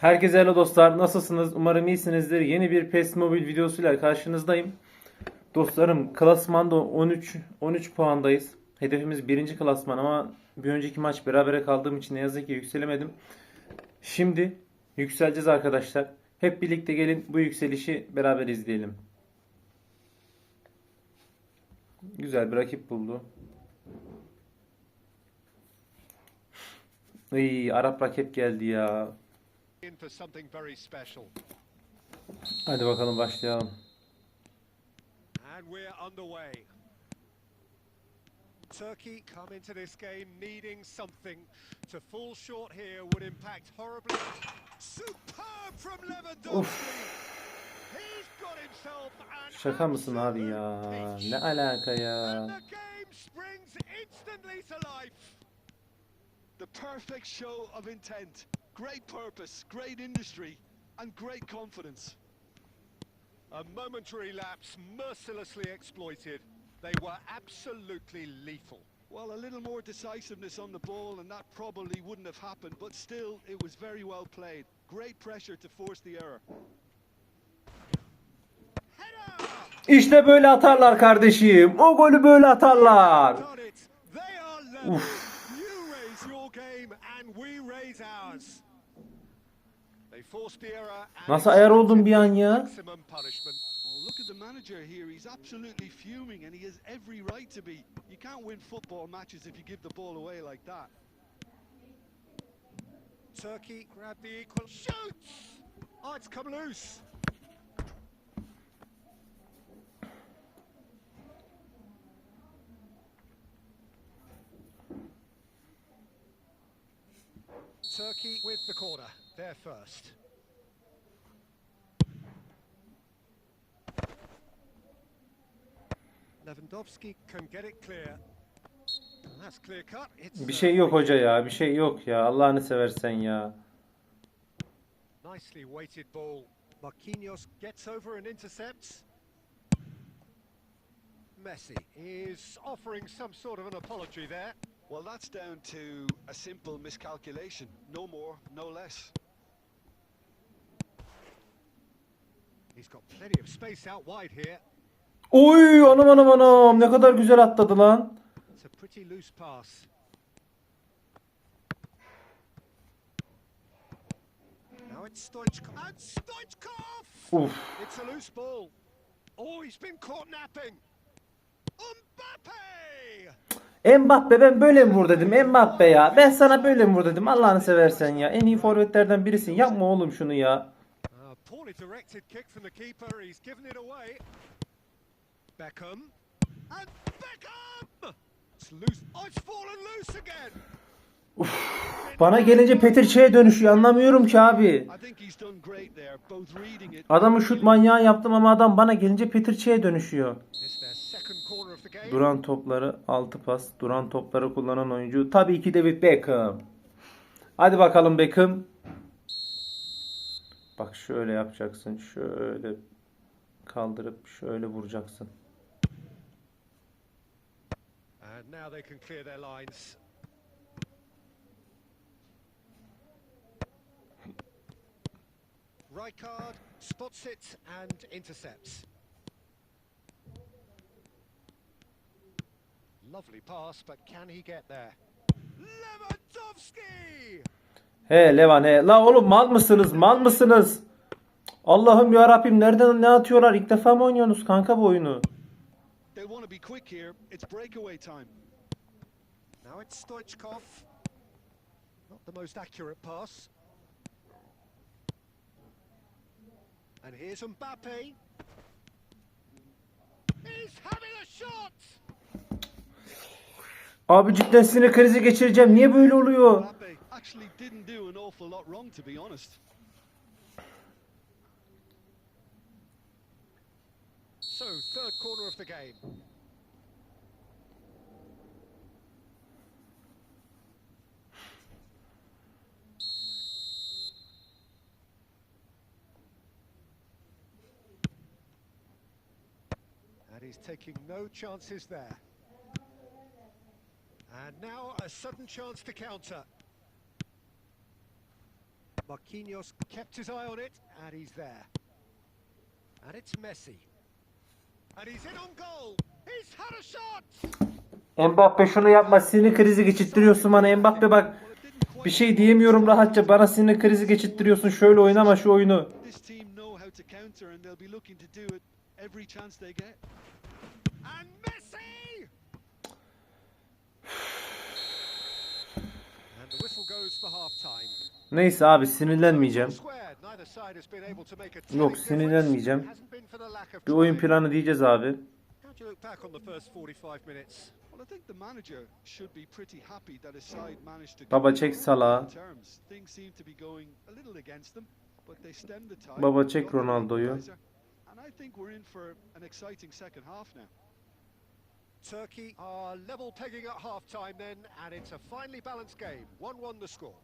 Herkese hello dostlar. Nasılsınız? Umarım iyisinizdir. Yeni bir PES Mobile videosuyla karşınızdayım. Dostlarım klasmanda 13 13 puandayız. Hedefimiz birinci klasman ama bir önceki maç berabere kaldığım için ne yazık ki yükselemedim. Şimdi yükseleceğiz arkadaşlar. Hep birlikte gelin bu yükselişi beraber izleyelim. Güzel bir rakip buldu. Iy, Arap rakip geldi ya. For something very special. Hadi bakalım başlayalım. And we're underway. Turkey come into this game needing something. To fall short here would impact horribly. Superb from Lewandowski. He's got himself Şaka mısın abi ya? Ne alaka ya? the game springs instantly to life. The perfect show of intent. Great purpose, great industry, and great confidence. A momentary lapse mercilessly exploited. They were absolutely lethal. Well, a little more decisiveness on the ball, and that probably wouldn't have happened, but still, it was very well played. Great pressure to force the error. Header! İşte böyle atarlar kardeşim. O golü böyle atarlar. Done Nasıl ayar oldum bir an ya? Maximum punishment. Oh, look at the manager here. He's absolutely fuming, and he has every right to be. You can't win football matches if you give the ball away like that. Turkey grab the equal. Shoots! Oh, it's come loose. Turkey with the corner. They're first. Lewandowski can get it clear. That's clear cut. It's Bir uh, şey yok hoca ya. Bir şey yok ya. Allah'ını seversen ya. Nicely weighted ball. Marquinhos gets over and intercepts. Messi is offering some sort of an apology there. Well, that's down to a simple miscalculation. No more, no less. Oy anam anam anam. Ne kadar güzel atladı lan. Uf. Oh, he's been caught napping. Mbappe! Mbappe ben böyle mi vur dedim. Mbappe ya. Ben sana böyle mi vur dedim. Allah'ını seversen ya. En iyi forvetlerden birisin. Yapma oğlum şunu ya. Poorly directed kick from the keeper. He's given it away. Beckham. And Beckham! It's loose. Oh, it's fallen loose again. Bana gelince Petir Ç'ye dönüşüyor. Anlamıyorum ki abi. Adamı şut manyağı yaptım ama adam bana gelince Petir Ç'ye dönüşüyor. Duran topları 6 pas. Duran topları kullanan oyuncu tabii ki David Beckham. Hadi bakalım Beckham. Bak şöyle yapacaksın. Şöyle kaldırıp şöyle vuracaksın. And now they can clear their lines. Rijkaard spots it and intercepts. Lovely pass, but can he get there? Lewandowski! He Levan he. La oğlum mal mısınız? Mal mısınız? Allah'ım ya Rabbim nereden ne atıyorlar? İlk defa mı oynuyorsunuz kanka bu oyunu? And here's Mbappe. He's having a shot! Abi cidden sinir krizi geçireceğim. Niye böyle oluyor? Actually didn't do an awful lot wrong, to be honest. So, third corner of the game. And he's taking no chances there. And now a sudden chance to counter. Marquinhos kept his eye on it, and he's there. And it's Messi. And he's in on goal. He's had a shot. Mbappe şunu yapma sinir krizi geçirttiriyorsun bana Mbappe bak. Bir şey diyemiyorum rahatça bana sinir krizi geçirttiriyorsun şöyle oynama şu oyunu. And the whistle goes for half time. Neyse abi sinirlenmeyeceğim. Yok sinirlenmeyeceğim. Bir oyun planı diyeceğiz abi. Baba çek sala. Baba çek Ronaldo'yu. Turkey are level pegging at half time then and it's a finely balanced game. 1-1 the score.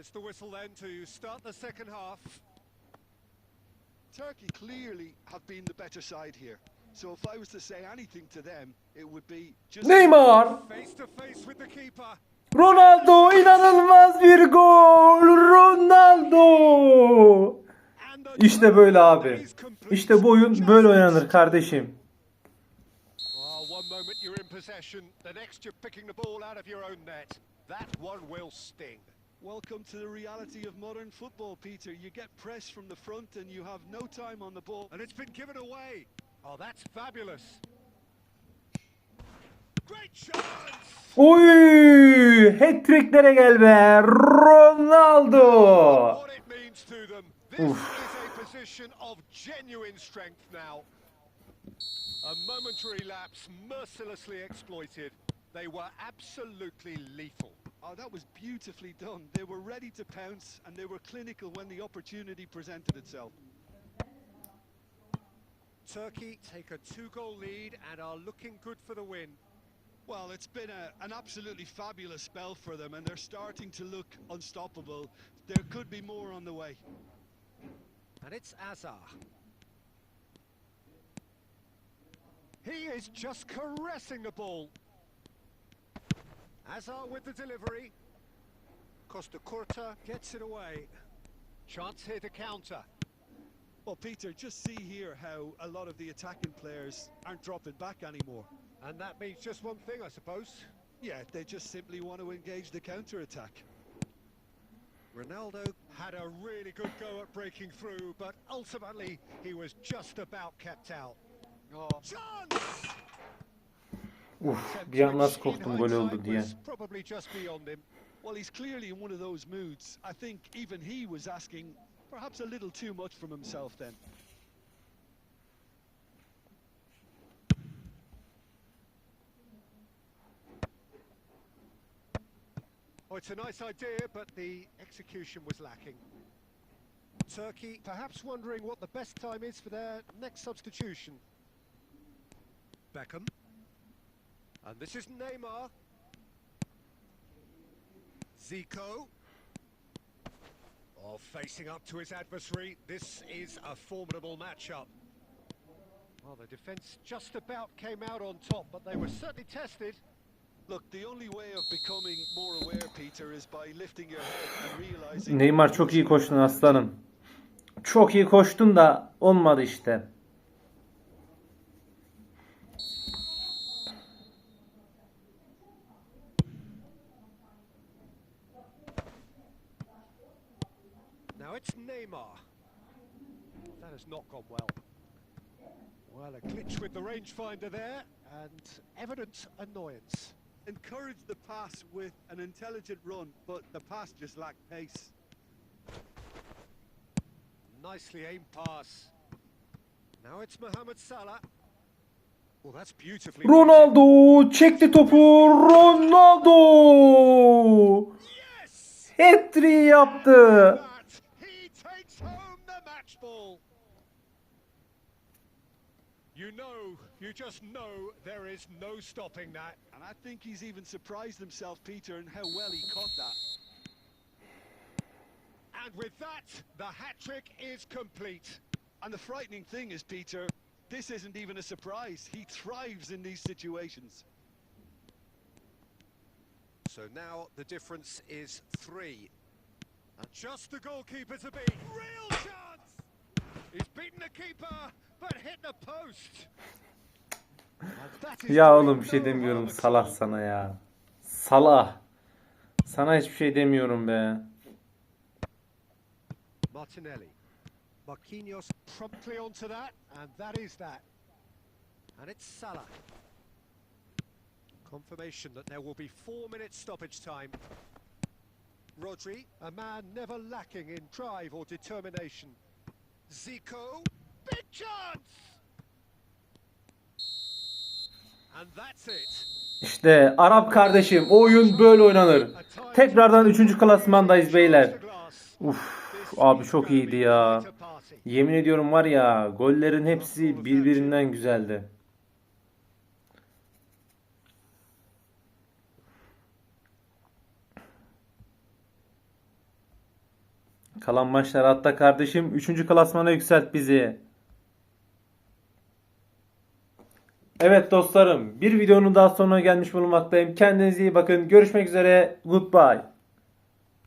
There's the whistle then to start the second half. Turkey clearly have been the better side here. So if I was to say anything to them, it would be just Neymar! Face to face with the keeper. Ronaldo inanılmaz bir gol! Ronaldo! İşte böyle abi. İşte bu oyun böyle oynanır kardeşim. Well, one moment you're in possession, the next you're picking the ball out of your own net. That one will sting. Welcome to the reality of modern football, Peter. You get press from the front and you have no time on the ball. And it's been given away. Oh, that's fabulous. Great chance! Oy! Hat-tricklere gel be! Ronaldo! What it means to them. This is a position of genuine strength now. A momentary lapse mercilessly exploited. They were absolutely lethal. Oh, that was beautifully done. They were ready to pounce and they were clinical when the opportunity presented itself. Turkey take a two-goal lead and are looking good for the win. Well, it's been a, an absolutely fabulous spell for them and they're starting to look unstoppable. There could be more on the way. And it's Azar. He is just caressing the ball. Azar with the delivery. Costa Curta gets it away. Chance here to counter. Well, Peter, just see here how a lot of the attacking players aren't dropping back anymore. And that means just one thing, I suppose. Yeah, they just simply want to engage the counter-attack. Ronaldo had a really good go at breaking through, but ultimately he was just about kept out. Oh, Chance! Uf, bir an nasıl korktum gol oldu diye. was Probably just beyond him. well, he's clearly in one of those moods. I think even he was asking perhaps a little too much from himself then. Oh, it's a nice idea, but the execution was lacking. Turkey perhaps wondering what the best time is for their next substitution. Beckham. And this is Neymar. Zico. Oh, facing up to his adversary. This is a formidable matchup. Well, the defence just about came out on top, but they were certainly tested. Look, the only way of becoming more aware, Peter, is by lifting your head and realizing... Neymar çok iyi koştun aslanım. Çok iyi koştun da olmadı işte. It's Neymar. That has not gone well. Well, a glitch with the rangefinder there, and evident annoyance. Encouraged the pass with an intelligent run, but the pass just lacked pace. Nicely aimed pass. Now it's Mohamed Salah. Well, that's beautifully. Ronaldo çekti topu. Ronaldo! Yes! Hat-trick yaptı. That he takes home the match ball. You know, you just know there is no stopping that. And I think he's even surprised himself, Peter, and how well he caught that. And with that, the hat trick is complete. And the frightening thing is, Peter, this isn't even a surprise. He thrives in these situations. So now the difference is three. And just the goalkeeper to beat. Real chance! He's beaten the keeper, but hit the post. And Ya oğlum bir şey demiyorum Salah sana ya. Salah. Sana hiçbir şey demiyorum be. Martinelli. Marquinhos promptly onto that, and that is that. And it's Salah. Confirmation that there will be four minutes stoppage time. Rodri, a man never lacking in drive or determination. Zico, big. İşte Arap kardeşim oyun böyle oynanır. Tekrardan 3. klasmandayız beyler. Uf abi çok iyiydi ya. Yemin ediyorum var ya gollerin hepsi birbirinden güzeldi. Kalan maçlar hatta kardeşim 3. klasmana yükselt bizi. Evet dostlarım bir videonun daha sonuna gelmiş bulunmaktayım. Kendinize iyi bakın. Görüşmek üzere. Goodbye.